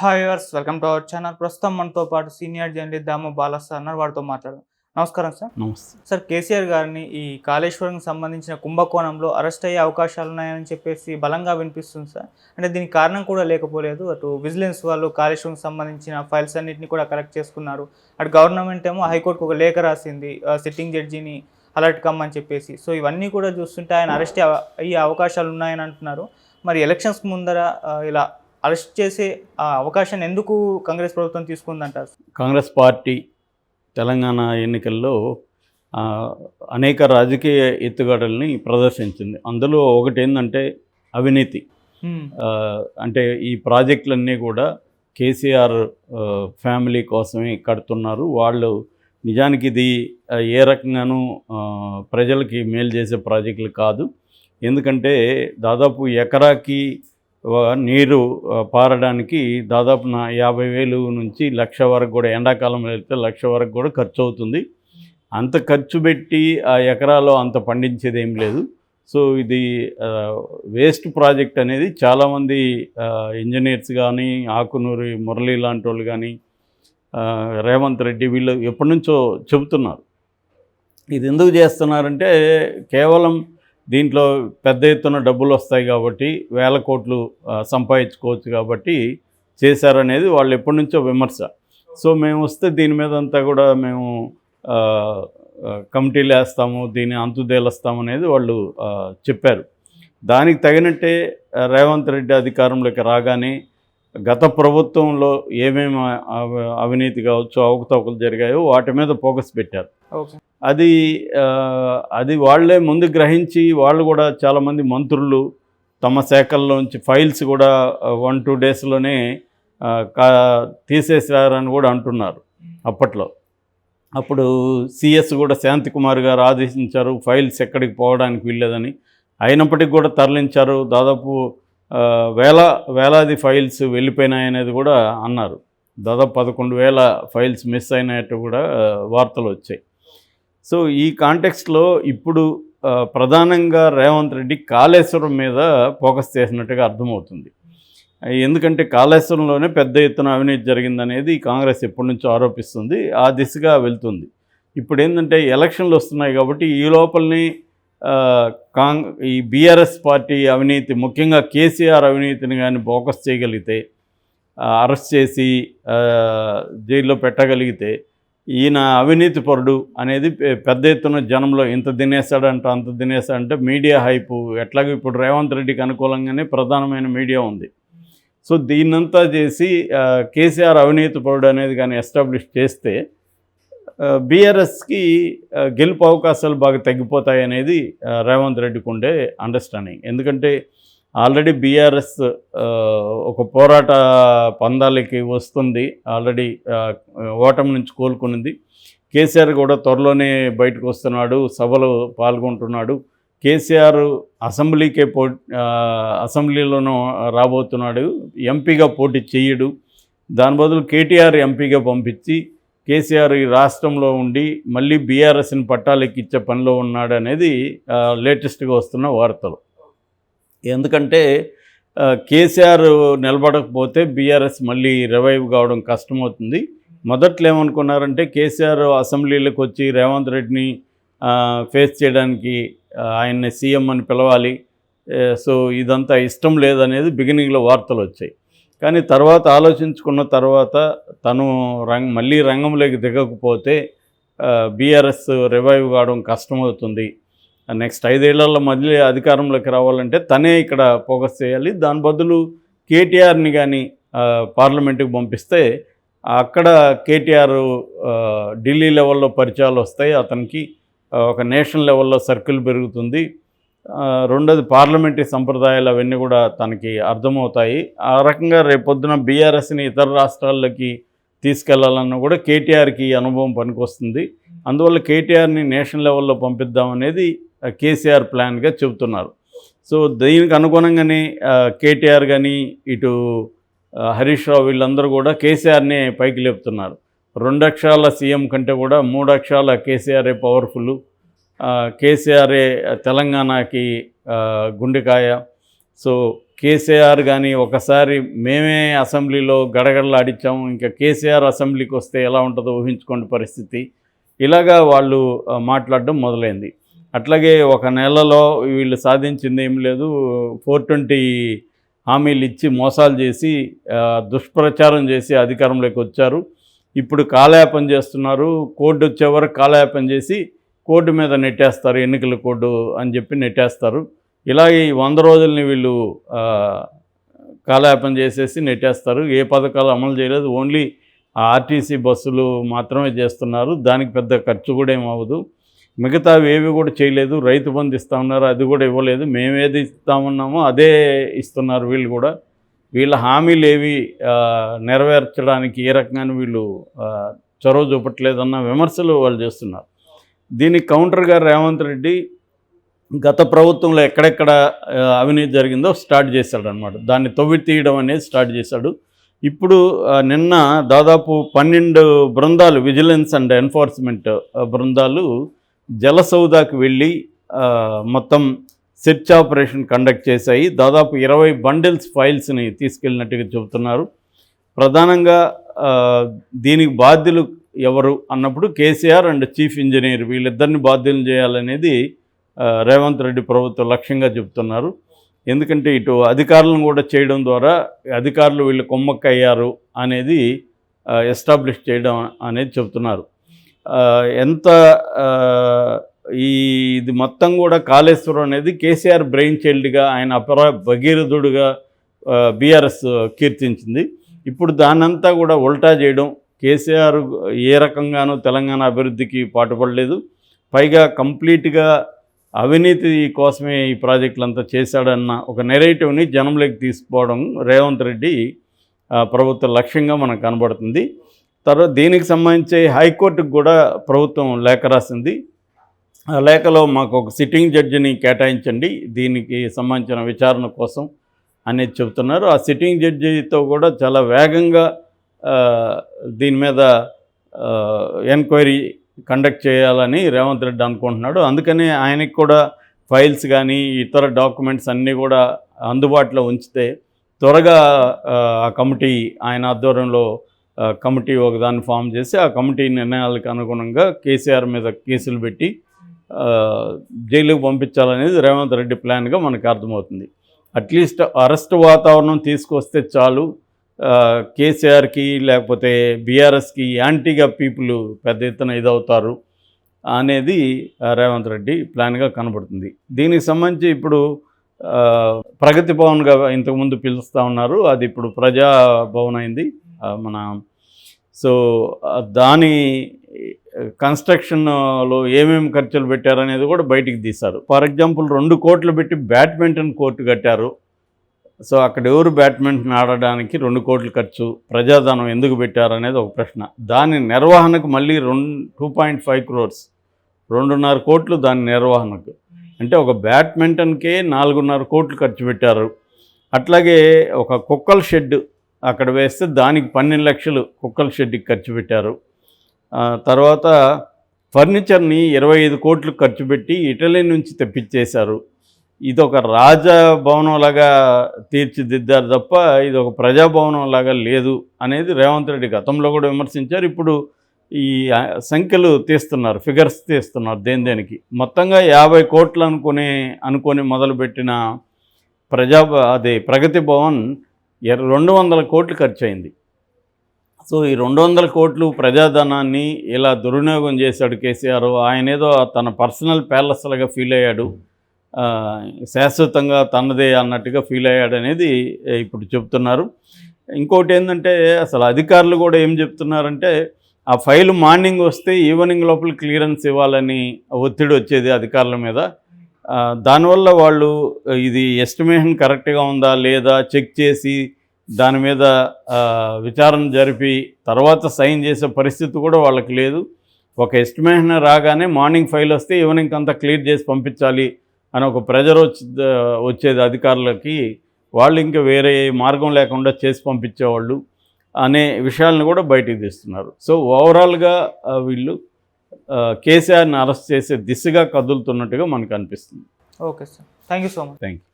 Hi viewers welcome to our channel ప్రస్తుతం మనతో పాటు senior journalist Damu Balas sir అన్నారు వారితో మాట్లాడదాం. నమస్కారం సార్. నమస్తే. సార్ కేసీఆర్ గారిని ఈ కాళేశ్వరంకి సంబంధించిన కుంభకోణంలో అరెస్ట్ అయ్యే అవకాశాలు ఉన్నాయని చెప్పేసి బలంగా వినిపిస్తుంది సార్. అంటే దీనికి కారణం కూడా లేకపోలేదు. అటు విజిలెన్స్ వాళ్ళు కాళేశ్వరంకి సంబంధించిన ఫైల్స్ అన్నింటినీ కూడా కలెక్ట్ చేసుకున్నారు. అటు గవర్నమెంట్ ఏమో హైకోర్టుకు ఒక లేఖ రాసింది. సిట్టింగ్ జడ్జిని అలర్ట్ కమ్మని చెప్పేసి. సో ఇవన్నీ కూడా చూస్తుంటే ఆయన అరెస్ట్ అయ్యే అవకాశాలు ఉన్నాయని అంటున్నారు. మరి ఎలక్షన్స్ ముందర ఇలా అరెస్ట్ చేసే ఆ, అవకాశాన్ని ఎందుకు కాంగ్రెస్ ప్రభుత్వం తీసుకుందంటారు కాంగ్రెస్ పార్టీ తెలంగాణ ఎన్నికల్లో అనేక రాజకీయ ఎత్తుగడల్ని ప్రదర్శించింది. అందులో ఒకటి ఏంటంటే అవినీతి అంటే ఈ ప్రాజెక్టులన్నీ కూడా కేసీఆర్ ఫ్యామిలీ కోసమే కడుతున్నారు. వాళ్ళు నిజానికి ఇది ఏ రకంగానూ ప్రజలకి మేలు చేసే ప్రాజెక్టులు కాదు. ఎందుకంటే దాదాపు ఎకరాకి నీరు పారడానికి దాదాపు నా యాభై వేలు నుంచి లక్ష వరకు కూడా ఎండాకాలం వెళ్తే లక్ష వరకు కూడా ఖర్చు అవుతుంది అంత ఖర్చు పెట్టి ఆ ఎకరాలో అంత పండించేది ఏం లేదు. సో ఇది వేస్ట్ ప్రాజెక్ట్ అనేది చాలామంది ఇంజనీర్స్ కానీ ఆకునూరి మురళి లాంటి వాళ్ళు కానీ రేవంత్ రెడ్డి వీళ్ళు ఎప్పటి నుంచో చెబుతున్నారు. ఇది ఎందుకు చేస్తున్నారంటే కేవలం దీంట్లో పెద్ద ఎత్తున డబ్బులు వస్తాయి కాబట్టి వేల కోట్లు సంపాదించుకోవచ్చు కాబట్టి చేశారనేది వాళ్ళు ఎప్పటి నుంచో విమర్శ. సో మేము వస్తే దీని మీద అంతా కూడా మేము కమిటీలు వేస్తాము దీన్ని అంతుదేలుస్తాము అనేది వాళ్ళు చెప్పారు. దానికి తగినట్టే రేవంత్ రెడ్డి అధికారంలోకి రాగానే గత ప్రభుత్వంలో ఏమేమి అవినీతి కావచ్చు అవకతవకలు జరిగాయో వాటి మీద ఫోకస్ పెట్టారు. ఓకే. అది అది వాళ్ళే ముందు గ్రహించి వాళ్ళు కూడా చాలామంది మంత్రులు తమ శాఖల్లోంచి ఫైల్స్ కూడా వన్ టూ డేస్లోనే కా తీసేసారని కూడా అంటున్నారు అప్పట్లో. అప్పుడు సిఎస్ కూడా శాంతికుమార్ గారు ఆదేశించారు ఫైల్స్ ఎక్కడికి పోవడానికి వీల్లేదని. అయినప్పటికీ కూడా తరలించారు దాదాపు వేల వేలాది ఫైల్స్ వెళ్ళిపోయినాయనేది కూడా అన్నారు. దాదాపు పదకొండు వేల ఫైల్స్ మిస్ అయినట్టు కూడా వార్తలు వచ్చాయి. సో ఈ కాంటెక్స్ట్లో ఇప్పుడు ప్రధానంగా రేవంత్ రెడ్డి కాళేశ్వరం మీద ఫోకస్ చేసినట్టుగా అర్థమవుతుంది. ఎందుకంటే కాళేశ్వరంలోనే పెద్ద ఎత్తున అవినీతి జరిగిందనేది కాంగ్రెస్ ఎప్పటి నుంచో ఆరోపిస్తుంది ఆ దిశగా వెళ్తుంది. ఇప్పుడు ఏంటంటే ఎలక్షన్లు వస్తున్నాయి కాబట్టి ఈ లోపలిని కాంగ్ ఈ బీఆర్ఎస్ పార్టీ అవినీతి ముఖ్యంగా కేసీఆర్ అవినీతిని కానీ ఫోకస్ చేయగలిగితే అరెస్ట్ చేసి జైల్లో పెట్టగలిగితే ఈయన అవినీతి పరుడు అనేది పెద్ద ఎత్తున జనంలో ఇంత తినేశాడంట అంత తినేశాడంటే మీడియా హైపు. ఎట్లాగో ఇప్పుడు రేవంత్ రెడ్డికి అనుకూలంగానే ప్రధానమైన మీడియా ఉంది. సో దీన్నంతా చేసి కేసీఆర్ అవినీతి పరుడు అనేది కానీ ఎస్టాబ్లిష్ చేస్తే బీఆర్ఎస్కి గెలుపు అవకాశాలు బాగా తగ్గిపోతాయి అనేది రేవంత్ రెడ్డికి ఉండే అండర్స్టాండింగ్. ఎందుకంటే ఆల్రెడీ బీఆర్ఎస్ ఒక పోరాట పందాలకి వస్తుంది. ఆల్రెడీ ఓటమి నుంచి కోలుకునింది. కేసీఆర్ కూడా త్వరలోనే బయటకు వస్తున్నాడు సభలో పాల్గొంటున్నాడు. కేసీఆర్ అసెంబ్లీకే పో అసెంబ్లీలోనూ రాబోతున్నాడు. ఎంపీగా పోటీ చేయడు. దాని బదులు కేటీఆర్ ఎంపీగా పంపించి కేసీఆర్ ఈ రాష్ట్రంలో ఉండి మళ్ళీ బీఆర్ఎస్ని పట్టాలెక్కిచ్చే పనిలో ఉన్నాడు అనేది లేటెస్ట్గా వస్తున్న వార్తలు. ఎందుకంటే కేసీఆర్ నిలబడకపోతే బీఆర్ఎస్ మళ్ళీ రివైవ్ కావడం కష్టమవుతుంది. మొదట్లో ఏమనుకున్నారంటే కేసీఆర్ అసెంబ్లీలకు వచ్చి రేవంత్ రెడ్డిని ఫేస్ చేయడానికి ఆయన్ని సీఎం అని పిలవాలి. సో ఇదంతా ఇష్టం లేదనేది బిగినింగ్లో వార్తలు వచ్చాయి. కానీ తర్వాత ఆలోచించుకున్న తర్వాత తను రంగ మళ్ళీ రంగంలోకి దిగకపోతే బీఆర్ఎస్ రివైవ్ కావడం కష్టమవుతుంది. నెక్స్ట్ ఐదేళ్ళలో మళ్ళీ అధికారంలోకి రావాలంటే తనే ఇక్కడ ఫోకస్ చేయాలి. దాని బదులు కేటీఆర్ని కానీ పార్లమెంటుకి పంపిస్తే అక్కడ కేటీఆర్ ఢిల్లీ లెవెల్లో పరిచయాలు వస్తాయి. అతనికి ఒక నేషనల్ లెవెల్లో సర్కిల్ పెరుగుతుంది. రెండోది పార్లమెంటరీ సంప్రదాయాలు అవన్నీ కూడా తనకి అర్థమవుతాయి. ఆ రకంగా రేపొద్దున బీఆర్ఎస్ని ఇతర రాష్ట్రాల్లోకి తీసుకెళ్ళాలన్నా కూడా కేటీఆర్కి అనుభవం పనికొస్తుంది. అందువల్ల కేటీఆర్ని నేషనల్ లెవెల్లో పంపిద్దామనేది కేసీఆర్ ప్లాన్గా చెబుతున్నారు. సో దీనికి అనుగుణంగానే కేటీఆర్ కానీ ఇటు హరీష్ రావు వీళ్ళందరూ కూడా కేసీఆర్నే పైకి లేపుతున్నారు. రెండు అక్షరాల సీఎం కంటే కూడా మూడు అక్షరాల కేసీఆర్ఏ పవర్ఫుల్ కేసీఆర్ఏ తెలంగాణకి గుండెకాయ. సో కేసీఆర్ కానీ ఒకసారి మేమే అసెంబ్లీలో గడగడలాడిచ్చాము ఇంకా కేసీఆర్ అసెంబ్లీకి వస్తే ఎలా ఉంటుందో ఊహించుకోండి పరిస్థితి. ఇలాగా వాళ్ళు మాట్లాడడం మొదలైంది. అట్లాగే ఒక నెలలో వీళ్ళు సాధించింది ఏం లేదు. ఫోర్ ట్వంటీ హామీలు ఇచ్చి మోసాలు చేసి దుష్ప్రచారం చేసి అధికారంలోకి వచ్చారు. ఇప్పుడు కాలయాపన చేస్తున్నారు. కోర్టు వచ్చే వరకు కాలయాపన చేసి కోర్టు మీద నెట్టేస్తారు ఎన్నికల కోర్టు అని చెప్పి నెట్టేస్తారు. ఇలాగే ఈ వంద రోజుల్ని వీళ్ళు కాలయాపం కాలయాపన చేసేసి నెట్టేస్తారు. ఏ పథకాలు అమలు చేయలేదు. ఓన్లీ ఆర్టీసీ బస్సులు మాత్రమే చేస్తున్నారు. దానికి పెద్ద ఖర్చు కూడా ఏమవ్వదు మిగతావి ఏవి కూడా చేయలేదు. రైతు బంధు ఇస్తా ఉన్నారు అది కూడా ఇవ్వలేదు. మేమేది ఇస్తామన్నామో అదే ఇస్తున్నారు వీళ్ళు కూడా. వీళ్ళ హామీలు ఏవి నెరవేర్చడానికి ఏ రకంగానే వీళ్ళు చొరవ చూపట్లేదన్న విమర్శలు వాళ్ళు చేస్తున్నారు. దీనికి కౌంటర్గా రేవంత్ రెడ్డి గత ప్రభుత్వంలో ఎక్కడెక్కడ అవినీతి జరిగిందో స్టార్ట్ చేశాడు అనమాట దాన్ని తవ్వి తీయడం అనేది స్టార్ట్ చేశాడు. ఇప్పుడు నిన్న దాదాపు పన్నెండు బృందాలు విజిలెన్స్ అండ్ ఎన్ఫోర్స్మెంట్ బృందాలు జలసౌదాకి వెళ్ళి మొత్తం సెర్చ్ ఆపరేషన్ కండక్ట్ చేశాయి. దాదాపు ఇరవై బండిల్స్ ఫైల్స్ని తీసుకెళ్ళినట్టుగా చెబుతున్నారు. ప్రధానంగా దీనికి బాధ్యులు ఎవరు అన్నప్పుడు కేసీఆర్ అండ్ చీఫ్ ఇంజనీర్. వీళ్ళిద్దరిని బాధ్యులు చేయాలనేది రేవంత్ రెడ్డి ప్రభుత్వం లక్ష్యంగా చెబుతున్నారు. ఎందుకంటే ఇటు అధికారులను కూడా చేయడం ద్వారా అధికారులు వీళ్ళు కొమ్మక్క అయ్యారు అనేది ఎస్టాబ్లిష్ చేయడం అనేది చెబుతున్నారు. ఎంత ఈ ఇది మొత్తం కూడా కాళేశ్వరం అనేది కేసీఆర్ బ్రెయిన్ చైల్డ్గా ఆయన అపర భగీరథుడుగా బీఆర్ఎస్ కీర్తించింది. ఇప్పుడు దాన్నంతా కూడా ఉల్టా చేయడం కేసీఆర్ ఏ రకంగానూ తెలంగాణ అభివృద్ధికి పాటుపడలేదు. పైగా కంప్లీట్గా అవినీతి కోసమే ఈ ప్రాజెక్టులంతా చేశాడన్న ఒక నెరేటివ్ని జనంలోకి తీసుకుపోవడం రేవంత్ రెడ్డి ప్రభుత్వ లక్ష్యంగా మనకు కనబడుతుంది. తర్వాత దీనికి సంబంధించి హైకోర్టుకు కూడా ప్రభుత్వం లేఖ రాసింది. ఆ లేఖలో మాకు ఒక సిట్టింగ్ జడ్జిని కేటాయించండి. దీనికి సంబంధించిన విచారణ కోసం అనేది చెబుతున్నారు. ఆ సిట్టింగ్ జడ్జితో కూడా చాలా వేగంగా దీని మీద ఎంక్వైరీ కండక్ట్ చేయాలని రేవంత్ రెడ్డి అనుకుంటున్నాడు. అందుకనే ఆయనకి కూడా ఫైల్స్ కానీ ఇతర డాక్యుమెంట్స్ అన్నీ కూడా అందుబాటులో ఉంచితే త్వరగా ఆ, కమిటీ ఆయన ఆధ్వర్యంలో కమిటీ ఒకదాన్ని ఫామ్ చేసి ఆ కమిటీ నిర్ణయాలకు అనుగుణంగా కేసీఆర్ మీద కేసులు పెట్టి జైలుకు పంపించాలనేది రేవంత్ రెడ్డి ప్లాన్గా మనకు అర్థమవుతుంది. అట్లీస్ట్ అరెస్ట్ వాతావరణం తీసుకొస్తే చాలు కేసీఆర్కి లేకపోతే బీఆర్ఎస్కి యాంటీగా పీపుల్ పెద్ద ఎత్తున ఇదవుతారు అనేది రేవంత్ రెడ్డి ప్లాన్గా కనబడుతుంది. దీనికి సంబంధించి ఇప్పుడు ప్రగతి భవన్గా ఇంతకుముందు పిలుస్తూ ఉన్నారు. అది ఇప్పుడు ప్రజాభవన్ అయింది. మన సో దాని కన్స్ట్రక్షన్లో ఏమేమి ఖర్చులు పెట్టారనేది కూడా బయటికి తీశారు. ఫర్ ఎగ్జాంపుల్ రెండు కోట్లు పెట్టి బ్యాడ్మింటన్ కోర్టు కట్టారు. సో అక్కడ ఎవరు బ్యాడ్మింటన్ ఆడడానికి రెండు కోట్లు ఖర్చు ప్రజాధనం ఎందుకు పెట్టారనేది ఒక ప్రశ్న. దాని నిర్వహణకు మళ్ళీ రెండు టూ పాయింట్ ఫైవ్ క్రోర్స్ రెండున్నర కోట్లు దాని నిర్వహణకు. అంటే ఒక బ్యాడ్మింటన్కే నాలుగున్నర కోట్లు ఖర్చు పెట్టారు. అట్లాగే ఒక కుక్కల షెడ్ అక్కడ వేస్తే దానికి పన్నెండు లక్షలు కుక్కల షెడ్కి ఖర్చు పెట్టారు. తర్వాత ఫర్నిచర్ని ఇరవై ఐదు కోట్లు ఖర్చు పెట్టి ఇటలీ నుంచి తెప్పించేశారు. ఇది ఒక రాజభవనం లాగా తీర్చిదిద్దారు తప్ప ఇది ఒక ప్రజాభవనం లాగా లేదు అనేది రేవంత్ రెడ్డి గతంలో కూడా విమర్శించారు. ఇప్పుడు ఈ సంఖ్యలు తీస్తున్నారు ఫిగర్స్ తీస్తున్నారు దేని దేనికి. మొత్తంగా యాభై కోట్లు అనుకునే అనుకొని మొదలుపెట్టిన ప్రజా అదే ప్రగతి భవన్ రెండు వందల కోట్లు ఖర్చు అయింది సో ఈ రెండు వందల కోట్లు ప్రజాధనాన్ని ఇలా దుర్వినియోగం చేశాడు కేసీఆర్. ఆయన ఏదో తన పర్సనల్ ప్యాలెస్లాగా ఫీల్ అయ్యాడు. శాశ్వతంగా తనదే అన్నట్టుగా ఫీల్ అయ్యాడు అనేది ఇప్పుడు చెప్తున్నారు. ఇంకోటి ఏంటంటే అసలు అధికారులు కూడా ఏం చెప్తున్నారంటే ఆ ఫైల్ మార్నింగ్ వస్తే ఈవినింగ్ లోపల క్లియరెన్స్ ఇవ్వాలని ఒత్తిడి వచ్చేది అధికారుల మీద. దానివల్ల వాళ్ళు ఇది ఎస్టిమేషన్ కరెక్ట్గా ఉందా లేదా చెక్ చేసి దాని మీద విచారణ జరిపి తర్వాత సైన్ చేసే పరిస్థితి కూడా వాళ్ళకి లేదు. ఒక ఎస్టిమేషన్ రాగానే మార్నింగ్ ఫైల్ వస్తే ఈవినింగ్ అంతా క్లియర్ చేసి పంపించాలి అని ఒక ప్రెజర్ వచ్చి వచ్చేది అధికారులకి. వాళ్ళు ఇంకా వేరే మార్గం లేకుండా చేసి పంపించేవాళ్ళు అనే విషయాలను కూడా బయటికి తీస్తున్నారు. సో ఓవరాల్గా వీళ్ళు కేసీఆర్ని అరెస్ట్ చేసే దిశగా కదులుతున్నట్టుగా మనకు అనిపిస్తుంది. Okay sir. Thank you so much. Thank you